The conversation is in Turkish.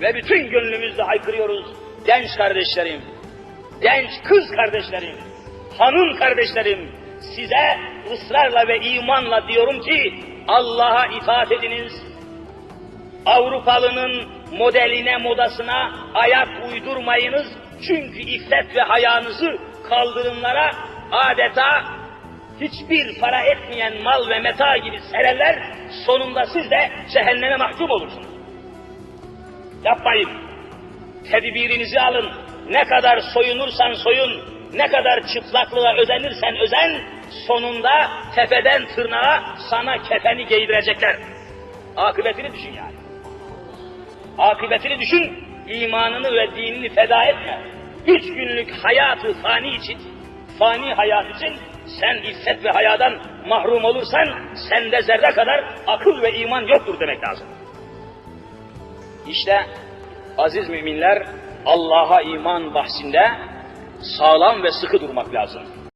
ve bütün gönlümüzle haykırıyoruz. Genç kardeşlerim, genç kız kardeşlerim, hanım kardeşlerim, size ısrarla ve imanla diyorum ki Allah'a itaat ediniz. Avrupalının modeline, modasına ayak uydurmayınız. Çünkü iffet ve hayanızı kaldırımlara adeta hiçbir para etmeyen mal ve meta gibi sererler. Sonunda siz de cehenneme mahkum olursunuz. Yapmayın. Tedbirinizi alın. Ne kadar soyunursan soyun, ne kadar çıplaklığa özenirsen özen, sonunda tepeden tırnağa sana kefeni giydirecekler. Akıbetini düşün yani. Akıbetini düşün, imanını ve dinini feda etme. Üç günlük hayatı fani için, fani hayat için sen iffet ve hayadan mahrum olursan sende zerre kadar akıl ve iman yoktur demek lazım. İşte aziz müminler Allah'a iman bahsinde sağlam ve sıkı durmak lazım.